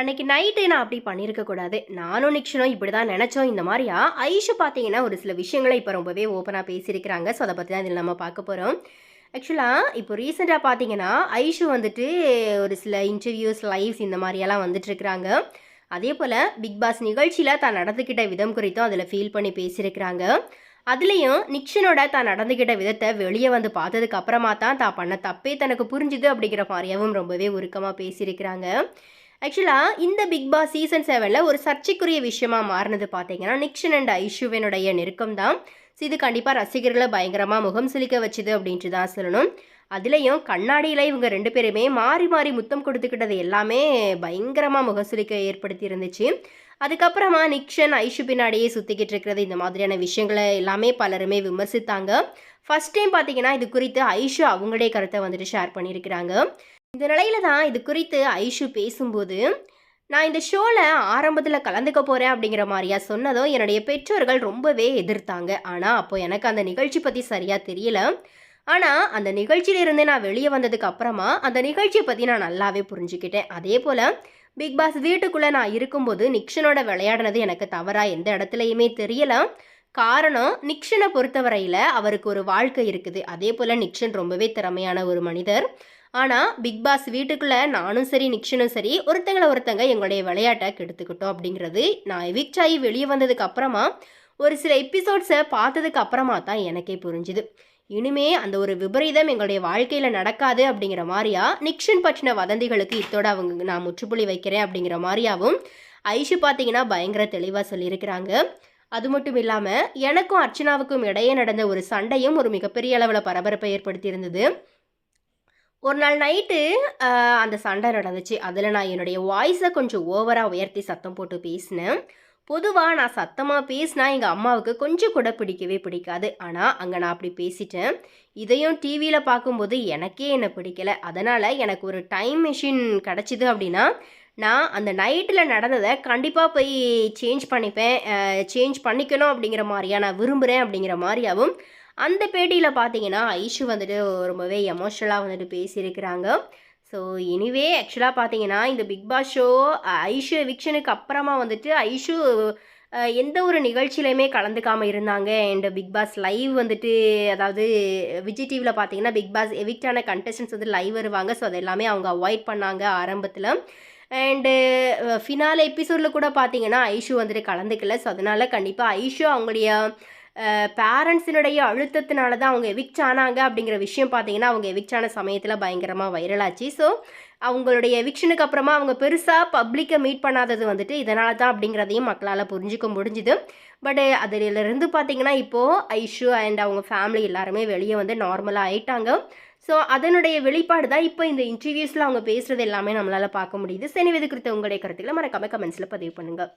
அன்னைக்கு நைட்டு நான் அப்படி பண்ணியிருக்கக்கூடாது நானும் நிக்ஷனும் இப்படி தான் நினச்சோம். இந்த மாதிரியா? ஐஷு பார்த்தீங்கன்னா ஒரு சில விஷயங்களை இப்போ ரொம்பவே ஓப்பனாக பேசியிருக்கிறாங்க. ஸோ அதை பற்றி தான் இதில் நம்ம பார்க்க போகிறோம் ஆக்சுவலாக இப்போ ரீசெண்டாக பார்த்தீங்கன்னா ஐஷு வந்துட்டு ஒரு சில இன்டர்வியூஸ் லைவ்ஸ் இந்த மாதிரியெல்லாம் வந்துட்டுருக்குறாங்க. அதே போல் பிக் பாஸ் நிகழ்ச்சியில் தான் நடந்துக்கிட்ட விதம் குறித்தும் அதில் ஃபீல் பண்ணி பேசியிருக்கிறாங்க. அதுலேயும் நிக்ஷனோட தான் நடந்துக்கிட்ட விதத்தை வெளியே வந்து பார்த்ததுக்கு அப்புறமா தான் தான் பண்ண தப்பே தனக்கு புரிஞ்சுது அப்படிங்கிற மாதிரியாவும் ரொம்பவே உருக்கமாக பேசியிருக்கிறாங்க. ஆக்சுவலாக இந்த பிக் பாஸ் சீசன் செவனில் ஒரு சர்ச்சைக்குரிய விஷயமாக மாறினது பார்த்தீங்கன்னா நிக்ஷன் அண்ட் ஐஷுவினுடைய நெருக்கம் தான். ஸோ இது கண்டிப்பாக ரசிகர்களை பயங்கரமாக முகம் சிலிக்க வச்சுது அப்படின்ட்டு தான் சொல்லணும். அதுலேயும் கண்ணாடியில் இவங்க ரெண்டு பேருமே மாறி மாறி முத்தம் கொடுத்துக்கிட்டது எல்லாமே பயங்கரமாக முகசுலிக்க ஏற்படுத்தி இருந்துச்சு அதுக்கப்புறமா நிக்ஷன் ஐஷு பின்னாடியே சுற்றிக்கிட்டு இருக்கிறது இந்த மாதிரியான விஷயங்களை எல்லாமே பலருமே விமர்சித்தாங்க. ஃபஸ்ட் டைம் பார்த்தீங்கன்னா இது குறித்து ஐஷு அவங்களுடைய கருத்தை வந்துட்டு ஷேர் பண்ணியிருக்கிறாங்க. இந்த நிலையில தான் இது குறித்து ஐஷு பேசும்போது நான் இந்த ஷோவில் ஆரம்பத்தில் கலந்துக்க போகிறேன் அப்படிங்கிற மாதிரியா சொன்னதும் என்னுடைய பெற்றோர்கள் ரொம்பவே எதிர்த்தாங்க. ஆனால் அப்போ எனக்கு அந்த நிகழ்ச்சி பற்றி சரியாக தெரியல. ஆனால் அந்த நிகழ்ச்சியிலிருந்து நான் வெளியே வந்ததுக்கு அப்புறமா அந்த நிகழ்ச்சியை பற்றி நான் நல்லாவே புரிஞ்சுக்கிட்டேன். அதே போல் பிக் பாஸ் வீட்டுக்குள்ளே நான் இருக்கும்போது நிக்ஷனோட விளையாடினது எனக்கு தவறாக எந்த இடத்துலையுமே தெரியல. காரணம் நிக்ஷனை பொறுத்தவரையில் அவருக்கு ஒரு வாழ்க்கை இருக்குது. அதே போல் நிக்ஷன் ரொம்பவே திறமையான ஒரு மனிதர். ஆனால் பிக் பாஸ் வீட்டுக்குள்ளே நானும் சரி நிக்ஷனும் சரி ஒருத்தங்களை ஒருத்தங்க எங்களுடைய விளையாட்டை கெடுத்துக்கிட்டோம் அப்படிங்கிறது நான் எவிக்ட் ஆகி வெளியே வந்ததுக்கு அப்புறமா ஒரு சில எபிசோட்ஸை பார்த்ததுக்கு அப்புறமா தான் எனக்கே புரிஞ்சுது. இனிமே அந்த ஒரு விபரீதம் எங்களுடைய வாழ்க்கையில் நடக்காது அப்படிங்கிற மாதிரியா நிக்ஷன் பற்றின வதந்திகளுக்கு இத்தோட அவங்க நான் முற்றுப்புள்ளி வைக்கிறேன் அப்படிங்கிற மாதிரியாவும் ஐஷு பார்த்தீங்கன்னா பயங்கர தெளிவாக சொல்லியிருக்கிறாங்க. அது மட்டும் இல்லாமல் எனக்கும் அர்ச்சனாவுக்கும் இடையே நடந்த ஒரு சண்டையும் ஒரு மிகப்பெரிய அளவில் பரபரப்பை ஏற்படுத்தியிருந்தது. ஒரு நாள் நைட்டு அந்த சண்டை நடந்துச்சு. அதில் நான் என்னுடைய வாய்ஸை கொஞ்சம் ஓவராக உயர்த்தி சத்தம் போட்டு பேசினேன். பொதுவாக நான் சத்தமாக பேசினா எங்கள் அம்மாவுக்கு கொஞ்சம் கூட பிடிக்கவே பிடிக்காது. ஆனால் அங்கே நான் அப்படி பேசிட்டேன். இதையும் டிவியில் பார்க்கும்போது எனக்கே என்னை பிடிக்கல. அதனால் எனக்கு ஒரு டைம் மிஷின் கிடச்சிது அப்படின்னா நான் அந்த நைட்டில் நடந்ததை கண்டிப்பாக போய் சேஞ்ச் பண்ணிப்பேன். சேஞ்ச் பண்ணிக்கணும் அப்படிங்கிற மாதிரியா நான் விரும்புகிறேன் அப்படிங்கிற மாதிரியாகவும் அந்த பேட்டியில் பார்த்தீங்கன்னா ஐஷு வந்துட்டு ரொம்பவே எமோஷ்னலாக வந்துட்டு பேசியிருக்கிறாங்க. ஸோ எனிவே ஆக்சுவலாக பார்த்தீங்கன்னா இந்த பிக் பாஸ் ஷோ ஐஷு எவிக்ஷனுக்கு அப்புறமா வந்துட்டு ஐஷு எந்த ஒரு நிகழ்ச்சியிலையுமே கலந்துக்காமல் இருந்தாங்க. அண்ட் பிக் பாஸ் லைவ் வந்துட்டு அதாவது விஜய் டிவியில் பார்த்தீங்கன்னா பிக் பாஸ் எவிக்டான கண்டஸ்டன்ஸ் வந்து லைவ் வருவாங்க. ஸோ அது எல்லாமே அவங்க அவாய்ட் பண்ணாங்க ஆரம்பத்தில். அண்டு ஃபினால எபிசோடில் கூட பார்த்தீங்கன்னா ஐஷு வந்துட்டு கலந்துக்கல. ஸோ அதனால் கண்டிப்பாக ஐஷு அவங்களுடைய பேரண்ட்ஸினுடைய அழுத்தத்தினால தான் அவங்க எவிக்ட் ஆனாங்க அப்படிங்கிற விஷயம் பார்த்தீங்கன்னா அவங்க எவிக்ட் ஆன சமயத்தில் பயங்கரமாக வைரலாச்சு ஸோ அவங்களுடைய எவிக்ஷனுக்கு அப்புறமா அவங்க பெருசாக பப்ளிக்கை மீட் பண்ணாதது வந்துட்டு இதனால தான் அப்படிங்கிறதையும் மக்களால் புரிஞ்சிக்க முடிஞ்சுது. பட் அதிலிருந்து பார்த்தீங்கன்னா இப்போது ஐஷு அண்ட் அவங்க ஃபேமிலி எல்லாருமே வெளியே வந்து நார்மலாக ஆயிட்டாங்க. ஸோ அதனுடைய வெளிப்பாடு தான் இப்போ இந்த இன்டர்வியூஸில் அவங்க பேசுகிறது எல்லாமே நம்மளால் பார்க்க முடியுது. சரி இது குறித்த உங்களுடைய கருத்துக்களை மறக்காம கமெண்ட்ஸில் பதிவு பண்ணுங்கள்